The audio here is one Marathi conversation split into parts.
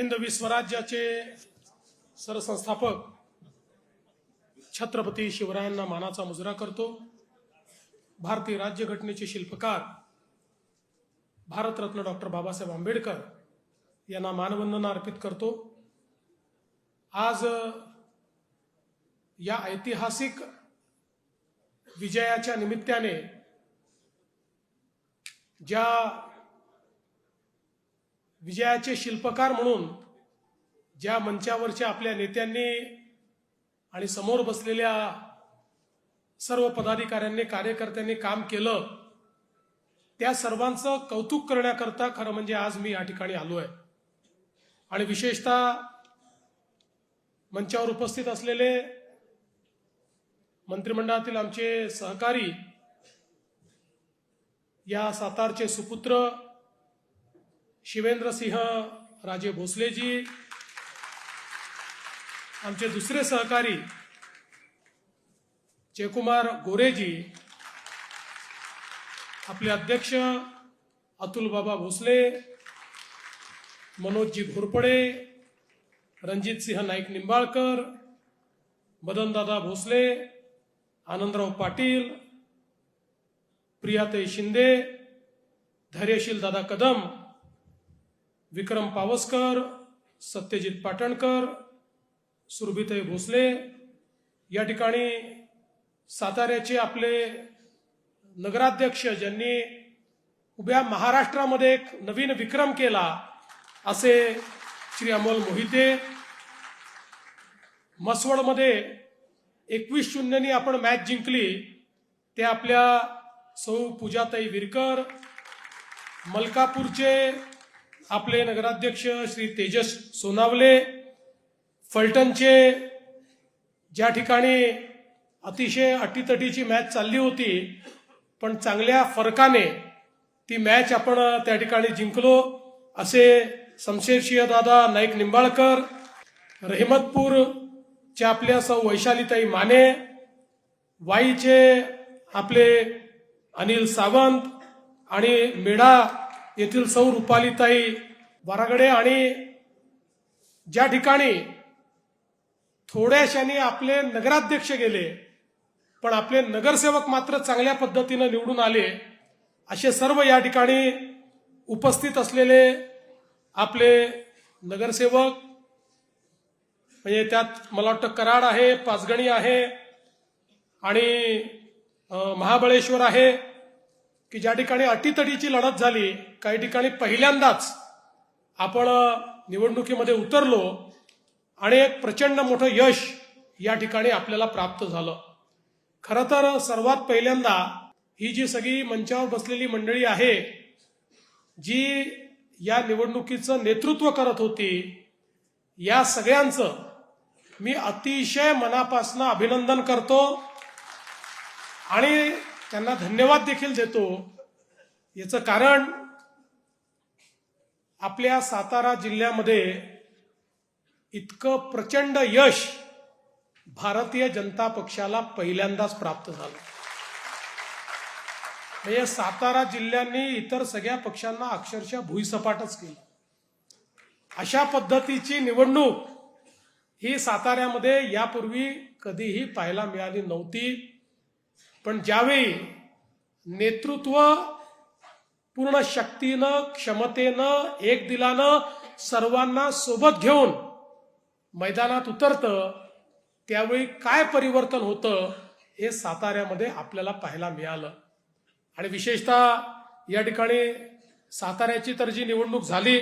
हिंद विश्वराज्याचे सरसंस्थापक छत्रपती शिवरायांना मानाचा मुजरा करतो. भारतीय राज्यघटनेचे शिल्पकार भारतरत्न डॉक्टर बाबासाहेब आंबेडकर यांना मानवंदना अर्पित करतो. आज या ऐतिहासिक विजयाच्या निमित्ताने ज्या विजयाचे शिल्पकार म्हणून ज्या मंचावरच्या आपल्या नेत्यांनी आणि समोर बसलेल्या सर्व पदाधिकाऱ्यांनी कार्यकर्त्यांनी काम केलं त्या सर्वांचं कौतुक करण्याकरता खरं म्हणजे आज मी या ठिकाणी आलो आहे. आणि विशेषतः मंचावर उपस्थित असलेले मंत्रिमंडळातील आमचे सहकारी या सातारचे सुपुत्र शिवेंद्र सिंह राजे भोसलेजी आमचे दुसरे सहकारी जयकुमार गोरेजी आपले अध्यक्ष अतुल बाबा भोसले मनोजजी घोरपडे रणजित सिंह नाईक निंबाळकर मदनदादा भोसले आनंदराव पाटील प्रियाताई शिंदे धैर्यशील दादा कदम विक्रम पावसकर सत्यजित पाटणकर सुरभिताई भोसले. या ठिकाणी साताऱ्याचे आपले नगराध्यक्ष ज्यांनी उभ्या महाराष्ट्रामध्ये एक नवीन विक्रम केला असे श्री अमोल मोहिते. मसवडमध्ये एकवीस शून्यनी आपण मॅच जिंकली ते आपल्या सौ पूजाताई विरकर. मलकापूरचे आपले नगराध्यक्ष श्री तेजस सोनावले फलटणचे ज्या ठिकाणी अतिशय अटीतटीची मॅच चालली होती पण चांगल्या फरकाने ती मॅच आपण त्या ठिकाणी जिंकलो असे शमशेरसिंह दादा नाईक निंबाळकर रहिमतपूरच्या आपल्या सौ वैशालीताई माने वाईचे आपले अनिल सावंत आणि मेढा येथील सौ रुपालीताई वरागडे आणि ज्या ठिकाणी थोड्याशाने आपले नगराध्यक्ष गेले पण आपले नगरसेवक मात्र चांगल्या पद्धतीनं निवडून आले असे सर्व या ठिकाणी उपस्थित असलेले आपले नगरसेवक म्हणजे त्यात मला वाटतं कराड आहे पाचगणी आहे आणि महाबळेश्वर आहे. की ज्या ठिकाणी अटीतटीची लढत झाली काही ठिकाणी पहिल्यांदाच आपण निवडणुकीमध्ये उतरलो आणि एक प्रचंड मोठं यश या ठिकाणी आपल्याला प्राप्त झालं. खरं तर सर्वात पहिल्यांदा ही जी सगळी मंचावर बसलेली मंडळी आहे जी या निवडणुकीचं नेतृत्व करत होती या सगळ्यांचं मी अतिशय मनापासून अभिनंदन करतो. आणि त्यांना धन्यवाद देखील देतो. याचं कारण आपल्या सातारा जिल्ह्यामध्ये इतकं प्रचंड यश भारतीय जनता पक्षाला पहिल्यांदाच प्राप्त झालं. म्हणजे सातारा जिल्ह्यांनी इतर सगळ्या पक्षांना अक्षरशः भुईसपाटच केलं. अशा पद्धतीची निवडणूक ही साताऱ्यामध्ये यापूर्वी कधीही पाहायला मिळाली नव्हती. पण ज्यावेळी नेतृत्व पूर्ण शक्तीनं क्षमतेनं एक दिलानं सर्वांना सोबत घेऊन मैदानात उतरतं त्यावेळी काय परिवर्तन होतं हे साताऱ्यामध्ये आपल्याला पाहायला मिळालं. आणि विशेषतः या ठिकाणी साताऱ्याची तर जी निवडणूक झाली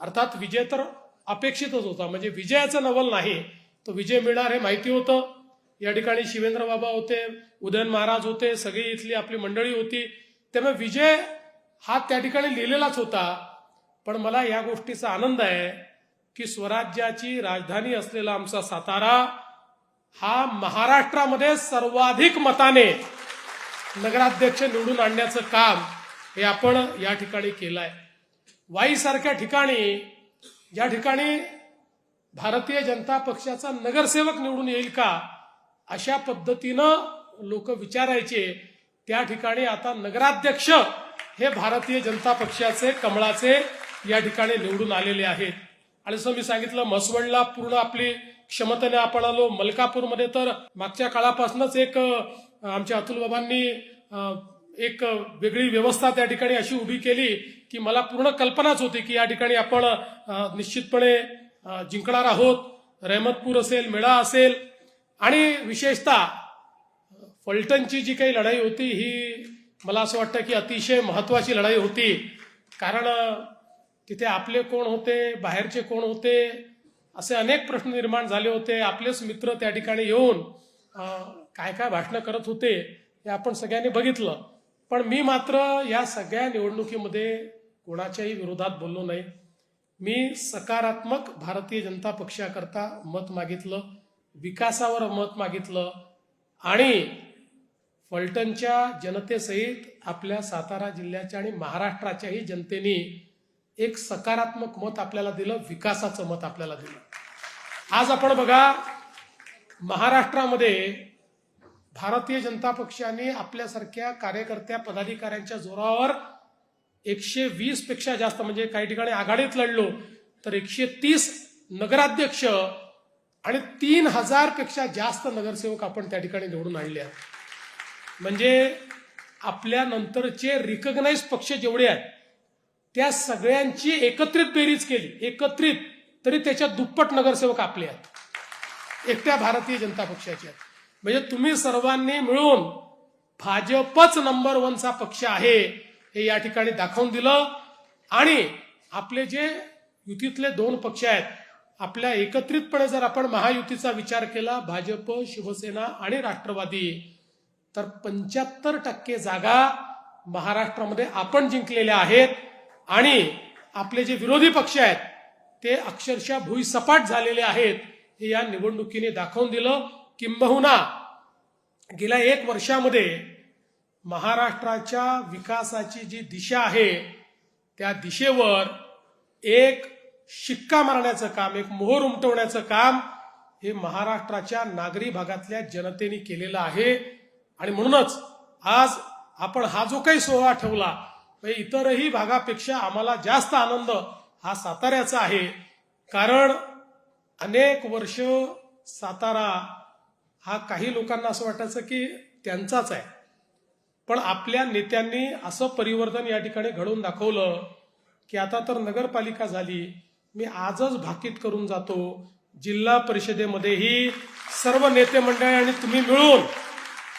अर्थात विजय तर अपेक्षितच होता. म्हणजे विजयाचं नवल नाही तो विजय मिळणार हे माहिती होतं. या ठिकाणी शिवेंद्र बाबा होते उदयन महाराज होते सगळी इथली आपली मंडळी होती. त्यामुळे विजय हा त्या ठिकाणी लिहिलेलाच होता. पण मला या गोष्टीचा आनंद आहे की स्वराज्याची राजधानी असलेला आमचा सातारा हा महाराष्ट्रामध्ये सर्वाधिक मताने नगराध्यक्ष निवडून आणण्याचं काम हे आपण या ठिकाणी केलं आहे वाईसारख्या ठिकाणी ज्या ठिकाणी भारतीय जनता पक्षाचा नगरसेवक निवडून येईल का? अशा पद्धतीनं लोक विचारायचे त्या ठिकाणी आता नगराध्यक्ष हे भारतीय जनता पक्षाचे कमळाचे या ठिकाणी निवडून आलेले आहेत. आणि जसं मी सांगितलं म्हसवडला पूर्ण आपली क्षमतेने आपण आलो. मलकापूरमध्ये तर मागच्या काळापासूनच एक आमच्या अतुल बाबांनी एक वेगळी व्यवस्था त्या ठिकाणी अशी उभी केली की मला पूर्ण कल्पनाच होती की या ठिकाणी आपण निश्चितपणे जिंकणार आहोत. रहमतपूर असेल मेळा असेल आणि विशेषतः फलटणची जी काही लढाई होती ही मला असं वाटतं की अतिशय महत्वाची लढाई होती. कारण तिथे आपले कोण होते बाहेरचे कोण होते असे अनेक प्रश्न निर्माण झाले होते. आपलेच मित्र त्या ठिकाणी येऊन काय काय भाषणं करत होते हे आपण सगळ्यांनी बघितलं. पण मी मात्र या सगळ्या निवडणुकीमध्ये कोणाच्याही विरोधात बोललो नाही. मी सकारात्मक भारतीय जनता पक्षाकरता मत मागितलं. विकासावर मत मागितलं आणि फलटणच्या जनतेसहित आपल्या सातारा जिल्ह्याच्या आणि महाराष्ट्राच्याही जनतेने एक सकारात्मक मत आपल्याला दिलं विकासाचं मत आपल्याला दिलं. आज आपण बघा महाराष्ट्रामध्ये भारतीय जनता पक्षाने आपल्यासारख्या कार्यकर्त्या पदाधिकाऱ्यांच्या जोरावर एकशे वीसपेक्षा जास्त म्हणजे काही ठिकाणी आघाडीत लढलो तर एकशे तीस नगराध्यक्ष आणि तीन हजारपेक्षा जास्त नगरसेवक आपण त्या ठिकाणी निवडून आणले आहेत. म्हणजे आपल्या नंतरचे रिकग्नाइज पक्ष जेवढे आहेत त्या सगळ्यांची एकत्रित बेरीज केली. एकत्रित तरी त्याच्यात दुप्पट नगरसेवक आपले आहेत. एकट्या भारतीय जनता पक्षाचे आहेत. म्हणजे तुम्ही सर्वांनी मिळून भाजपच नंबर वनचा पक्ष आहे हे या ठिकाणी दाखवून दिलं. आणि आपले जे युतीतले दोन पक्ष आहेत आपल्या एकत्रितपणे जर आपण महायुतीचा विचार केला भाजप शिवसेना आणि राष्ट्रवादी तर पंच्याहत्तर टक्के जागा महाराष्ट्रामध्ये आपण जिंकलेल्या आहेत. आणि आपले जे विरोधी पक्ष आहेत ते अक्षरशः भुईसपाट झालेले आहेत हे या निवडणुकीने दाखवून दिलं. किंबहुना गेल्या एक वर्षामध्ये महाराष्ट्राच्या विकासाची जी दिशा आहे त्या दिशेवर एक शिक्का मारण्याचं काम एक मोहर उमटवण्याचं काम हे महाराष्ट्राच्या नागरी भागातल्या जनतेने केलेलं आहे. आणि म्हणूनच आज आपण हा जो काही सोहळा ठेवला म्हणजे इतरही भागापेक्षा आम्हाला जास्त आनंद हा साताऱ्याचा आहे. कारण अनेक वर्ष सातारा हा काही लोकांना असं वाटायचं की त्यांचाच आहे. पण आपल्या नेत्यांनी असं परिवर्तन या ठिकाणी घडवून दाखवलं की आता तर नगरपालिका झाली मी आजच भाकीत करून जातो. जिल्हा परिषदेमध्येही सर्व नेते मंडळी आणि तुम्ही मिळून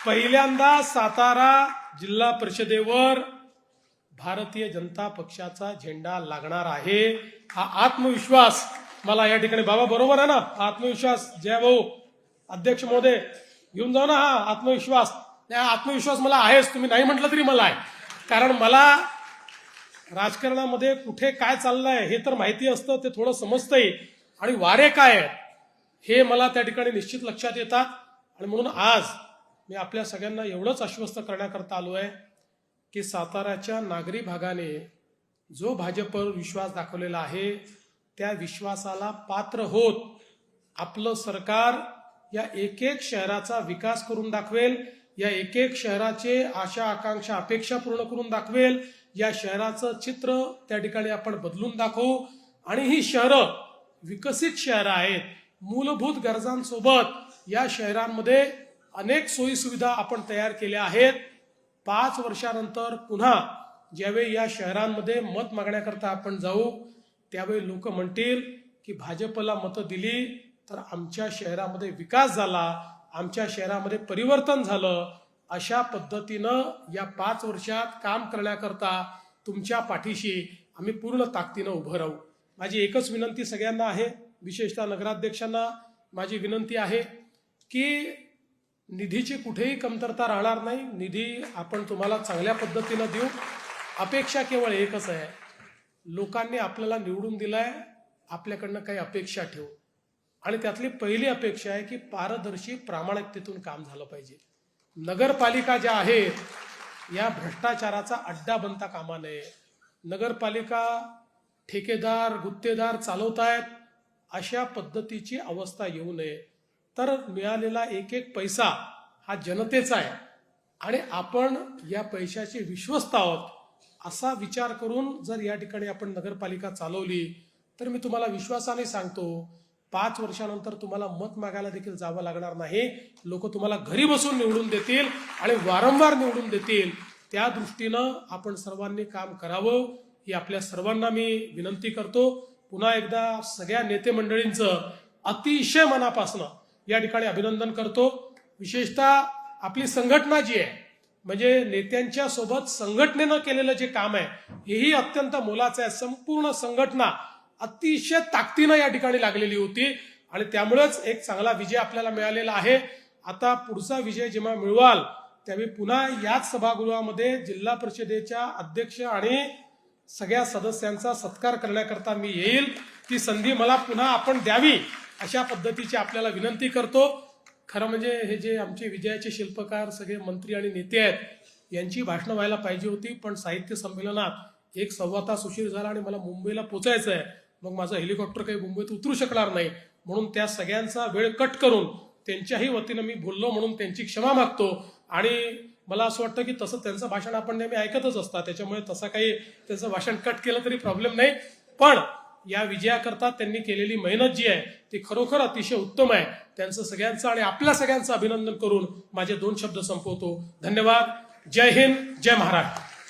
पहिल्यांदा सातारा जिल्हा परिषदेवर भारतीय जनता पक्षाचा झेंडा लागणार आहे. हा आत्मविश्वास मला या ठिकाणी बाबा बरोबर आहे ना? आत्मविश्वास. जय भाऊ. अध्यक्ष महोदय घेऊन जाऊ ना हा आत्मविश्वास. त्या आत्मविश्वास मला आहेच. तुम्ही नाही म्हटलं तरी मला आहे. कारण मला राजकारणामध्ये कुठे काय चाललंय हे तर माहिती असतं ते थोडं समजतंय. आणि वारे काय आहेत हे मला त्या ठिकाणी निश्चित लक्षात येतात. आणि म्हणून आज मी आपल्या सगळ्यांना एवढंच आश्वस्त करण्याकरता आलो आहे की साताऱ्याच्या नागरी भागाने जो भाजपवर विश्वास दाखवलेला आहे त्या विश्वासाला पात्र होत आपलं सरकार या एक एक शहराचा विकास करून दाखवेल या एक एक शहराचे आशा आकांक्षा अपेक्षा पूर्ण करून दाखवेल या शहराचं चित्र त्या ठिकाणी आपण बदलून दाखवू. आणि ही शहरं विकसित शहरं आहेत. मूलभूत गरजांसोबत या शहरांमध्ये अनेक सोयीसुविधा आपण तयार केल्या आहेत. पाच वर्षानंतर पुन्हा ज्यावेळी या शहरांमध्ये मत मागण्याकरता आपण जाऊ त्यावेळी लोक म्हणतील की भाजपला मतं दिली तर आमच्या शहरामध्ये विकास झाला आमच्या शहरामध्ये परिवर्तन झालं. अशा पद्धतीनं या पाच वर्षात काम करण्याकरता तुमच्या पाठीशी आम्ही पूर्ण ताकदीनं उभं राहू. माझी एकच विनंती सगळ्यांना आहे विशेषतः नगराध्यक्षांना माझी विनंती आहे की निधीची कुठेही कमतरता राहणार नाही. निधी आपण तुम्हाला चांगल्या पद्धतीनं देऊ. अपेक्षा केवळ एकच आहे. लोकांनी आपल्याला निवडून दिलाय आपल्याकडनं काही अपेक्षा ठेवू. आणि त्यातली पहिली अपेक्षा आहे की पारदर्शी प्रामाणिकतेतून काम झालं पाहिजे. नगरपालिका ज्या आहेत या भ्रष्टाचाराचा अड्डा बनता कामा नये. नगरपालिका ठेकेदार गुत्तेदार चालवतायत अशा पद्धतीची अवस्था येऊ नये. तर मिळालेला एक एक पैसा हा जनतेचा आहे आणि आपण या पैशाचे विश्वस्त आहोत. असा विचार करून जर या ठिकाणी आपण नगरपालिका चालवली तर मी तुम्हाला विश्वासाने सांगतो पाच वर्षानंतर तुम्हाला मत मागायला देखील जावं लागणार नाही. लोक तुम्हाला घरी बसून निवडून देतील आणि वारंवार निवडून देतील. त्या दृष्टीनं आपण सर्वांनी काम करावं ही आपल्या सर्वांना मी विनंती करतो. पुन्हा एकदा सगळ्या नेते मंडळींचं अतिशय मनापासनं या ठिकाणी अभिनंदन करतो. विशेषतः आपली संघटना जी आहे म्हणजे नेत्यांच्या सोबत संघटनेनं केलेलं जे काम आहे हेही अत्यंत मोलाचं आहे. संपूर्ण संघटना अतिशय ताकदीनं या ठिकाणी लागलेली होती. आणि त्यामुळेच एक चांगला विजय आपल्याला मिळालेला आहे. आता पुढचा विजय जेव्हा मिळवाल त्यावेळी पुन्हा याच सभागृहामध्ये जिल्हा परिषदेच्या अध्यक्ष आणि सगळ्या सदस्यांचा सत्कार करण्याकरता मी येईल. ती संधी मला पुन्हा आपण द्यावी अशा पद्धतीची आपल्याला विनंती करतो. खरं म्हणजे हे जे आमचे विजयाचे शिल्पकार सगळे मंत्री आणि नेते आहेत यांची भाषणं व्हायला पाहिजे होती पण साहित्य संमेलनात एक सव्वा तास उशीर झाला आणि मला मुंबईला पोचायचं आहे मग माझं हेलिकॉप्टर काही मुंबईत उतरू शकणार नाही. म्हणून त्या सगळ्यांचा वेळ कट करून त्यांच्याही वतीनं मी बोललो म्हणून त्यांची क्षमा मागतो. आणि मला असं वाटतं की तसं त्यांचं भाषण आपण नेहमी ऐकतच असतात. त्याच्यामुळे तसं काही त्यांचं भाषण कट केलं तरी प्रॉब्लेम नाही. पण या विजयाकरता त्यांनी केलेली मेहनत जी आहे ती खरोखर अतिशय उत्तम आहे. त्यांचं सगळ्यांचं आणि आपल्या सगळ्यांचं अभिनंदन करून माझे दोन शब्द संपवतो. धन्यवाद. जय हिंद. जय महाराष्ट्र.